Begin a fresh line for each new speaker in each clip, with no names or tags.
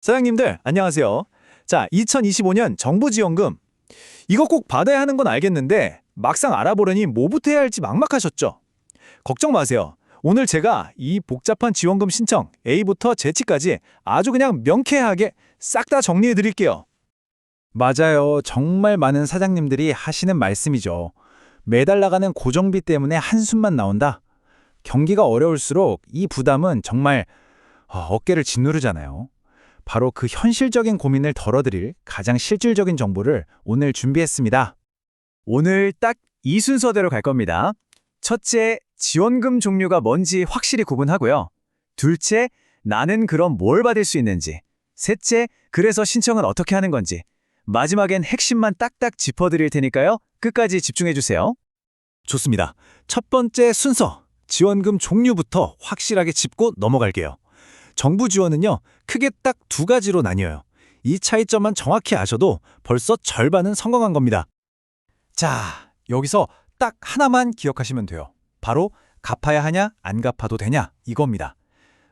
사장님들 안녕하세요. 자, 2025년 정부 지원금 이거 꼭 받아야 하는 건 알겠는데 막상 알아보려니 뭐부터 해야 할지 막막하셨죠? 걱정 마세요. 오늘 제가 이 복잡한 지원금 신청 A부터 Z까지 아주 그냥 명쾌하게 싹 다 정리해 드릴게요.
맞아요. 정말 많은 사장님들이 하시는 말씀이죠. 매달 나가는 고정비 때문에 한숨만 나온다. 경기가 어려울수록 이 부담은 정말 아, 어깨를 짓누르잖아요. 바로 그 현실적인 고민을 덜어드릴 가장 실질적인 정보를 오늘 준비했습니다.
오늘 딱 이 순서대로 갈 겁니다. 첫째, 지원금 종류가 뭔지 확실히 구분하고요. 둘째, 나는 그럼 뭘 받을 수 있는지. 셋째, 그래서 신청은 어떻게 하는 건지. 마지막엔 핵심만 딱딱 짚어드릴 테니까요. 끝까지 집중해주세요. 좋습니다. 첫 번째 순서, 지원금 종류부터 확실하게 짚고 넘어갈게요. 정부 지원은요, 크게 딱 두 가지로 나뉘어요. 이 차이점만 정확히 아셔도 벌써 절반은 성공한 겁니다. 자, 여기서 딱 하나만 기억하시면 돼요. 바로 갚아야 하냐, 안 갚아도 되냐, 이겁니다.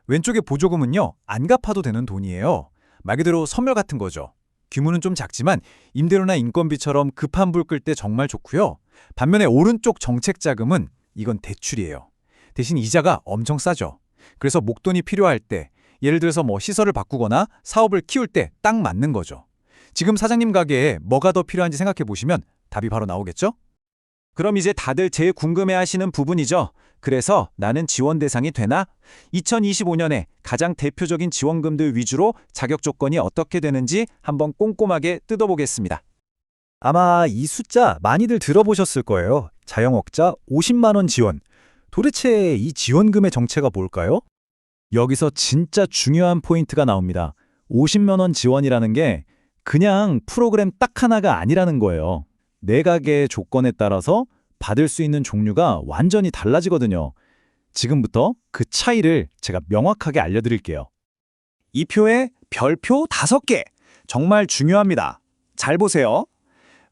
왼쪽의 보조금은요, 안 갚아도 되는 돈이에요. 말 그대로 선물 같은 거죠. 규모는 좀 작지만 임대료나 인건비처럼 급한 불 끌 때 정말 좋고요. 반면에 오른쪽 정책 자금은 이건 대출이에요. 대신 이자가 엄청 싸죠. 그래서 목돈이 필요할 때, 예를 들어서 뭐 시설을 바꾸거나 사업을 키울 때 딱 맞는 거죠. 지금 사장님 가게에 뭐가 더 필요한지 생각해 보시면 답이 바로 나오겠죠? 그럼 이제 다들 제일 궁금해 하시는 부분이죠. 그래서 나는 지원 대상이 되나? 2025년에 가장 대표적인 지원금들 위주로 자격 조건이 어떻게 되는지 한번 꼼꼼하게 뜯어보겠습니다.
아마 이 숫자 많이들 들어보셨을 거예요. 자영업자 50만 원 지원. 도대체 이 지원금의 정체가 뭘까요? 여기서 진짜 중요한 포인트가 나옵니다. 50만 원 지원이라는 게 그냥 프로그램 딱 하나가 아니라는 거예요. 내 가게의 조건에 따라서 받을 수 있는 종류가 완전히 달라지거든요. 지금부터 그 차이를 제가 명확하게 알려드릴게요.
이 표에 별표 5개. 정말 중요합니다. 잘 보세요.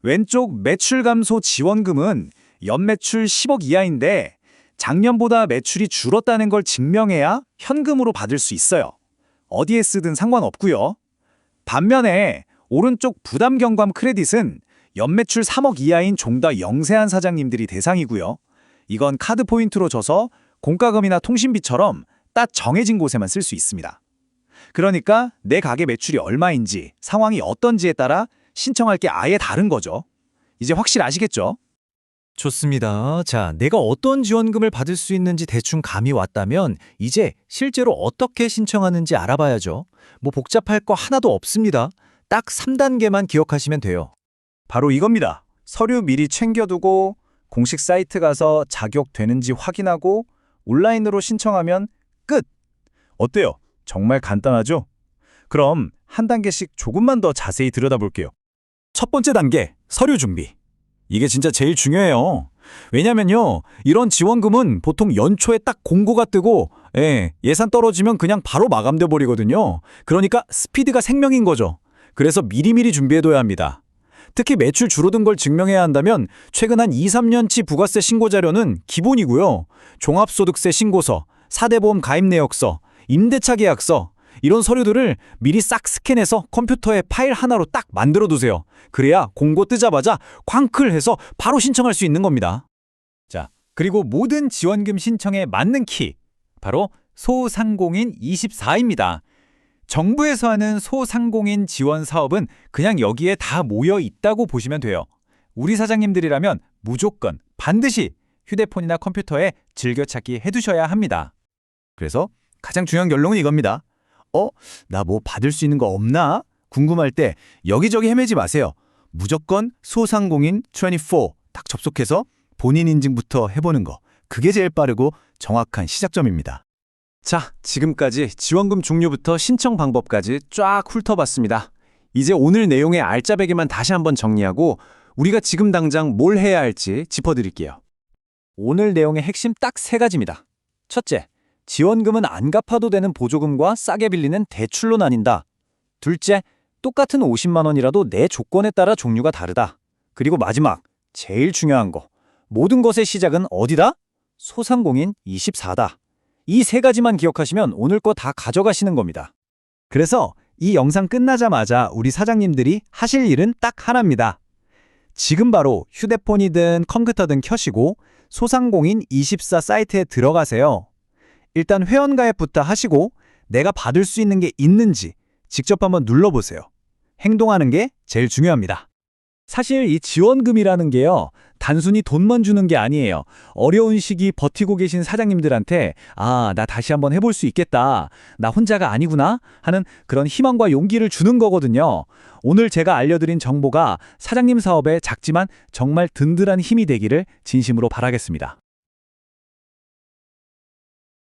왼쪽 매출 감소 지원금은 연매출 10억 이하인데 작년보다 매출이 줄었다는 걸 증명해야 현금으로 받을 수 있어요. 어디에 쓰든 상관없고요. 반면에 오른쪽 부담 경감 크레딧은 연매출 3억 이하인 좀더 영세한 사장님들이 대상이고요. 이건 카드 포인트로 줘서 공과금이나 통신비처럼 딱 정해진 곳에만 쓸 수 있습니다. 그러니까 내 가게 매출이 얼마인지, 상황이 어떤지에 따라 신청할 게 아예 다른 거죠. 이제 확실 아시겠죠?
좋습니다. 자, 내가 어떤 지원금을 받을 수 있는지 대충 감이 왔다면 이제 실제로 어떻게 신청하는지 알아봐야죠. 뭐 복잡할 거 하나도 없습니다. 딱 3단계만 기억하시면 돼요.
바로 이겁니다. 서류 미리 챙겨두고 공식 사이트 가서 자격되는지 확인하고 온라인으로 신청하면 끝. 어때요? 정말 간단하죠? 그럼 한 단계씩 조금만 더 자세히 들여다볼게요. 첫 번째 단계, 서류 준비. 이게 진짜 제일 중요해요. 왜냐면요, 이런 지원금은 보통 연초에 딱 공고가 뜨고, 예, 예산 떨어지면 그냥 바로 마감돼 버리거든요. 그러니까 스피드가 생명인 거죠. 그래서 미리미리 준비해둬야 합니다. 특히 매출 줄어든 걸 증명해야 한다면 최근 한 2, 3년치 부가세 신고 자료는 기본이고요. 종합소득세 신고서, 사대보험 가입 내역서, 임대차 계약서 이런 서류들을 미리 싹 스캔해서 컴퓨터에 파일 하나로 딱 만들어 두세요. 그래야 공고 뜨자마자 쾅클 해서 바로 신청할 수 있는 겁니다. 자, 그리고 모든 지원금 신청에 맞는 키 바로 소상공인 24입니다. 정부에서 하는 소상공인 지원 사업은 그냥 여기에 다 모여 있다고 보시면 돼요. 우리 사장님들이라면 무조건 반드시 휴대폰이나 컴퓨터에 즐겨찾기 해두셔야 합니다. 그래서 가장 중요한 결론은 이겁니다. 어? 나 뭐 받을 수 있는 거 없나? 궁금할 때 여기저기 헤매지 마세요. 무조건 소상공인 24 딱 접속해서 본인 인증부터 해보는 거. 그게 제일 빠르고 정확한 시작점입니다. 자, 지금까지 지원금 종류부터 신청 방법까지 쫙 훑어봤습니다. 이제 오늘 내용의 알짜배기만 다시 한번 정리하고 우리가 지금 당장 뭘 해야 할지 짚어드릴게요. 오늘 내용의 핵심 딱 세 가지입니다. 첫째, 지원금은 안 갚아도 되는 보조금과 싸게 빌리는 대출로 나뉜다. 둘째, 똑같은 50만 원이라도 내 조건에 따라 종류가 다르다. 그리고 마지막, 제일 중요한 거. 모든 것의 시작은 어디다? 소상공인 24다. 이 세 가지만 기억하시면 오늘 거 다 가져가시는 겁니다. 그래서
이 영상 끝나자마자 우리 사장님들이 하실 일은 딱 하나입니다. 지금 바로 휴대폰이든 컴퓨터든 켜시고 소상공인 24 사이트에 들어가세요. 일단 회원가입부터 하시고 내가 받을 수 있는 게 있는지 직접 한번 눌러보세요. 행동하는 게 제일 중요합니다. 사실 이 지원금이라는 게요, 단순히 돈만 주는 게 아니에요. 어려운 시기 버티고 계신 사장님들한테, 아, 나 다시 한번 해볼 수 있겠다. 나 혼자가 아니구나. 하는 그런 희망과 용기를 주는 거거든요. 오늘 제가 알려드린 정보가 사장님 사업에 작지만 정말 든든한 힘이 되기를 진심으로 바라겠습니다.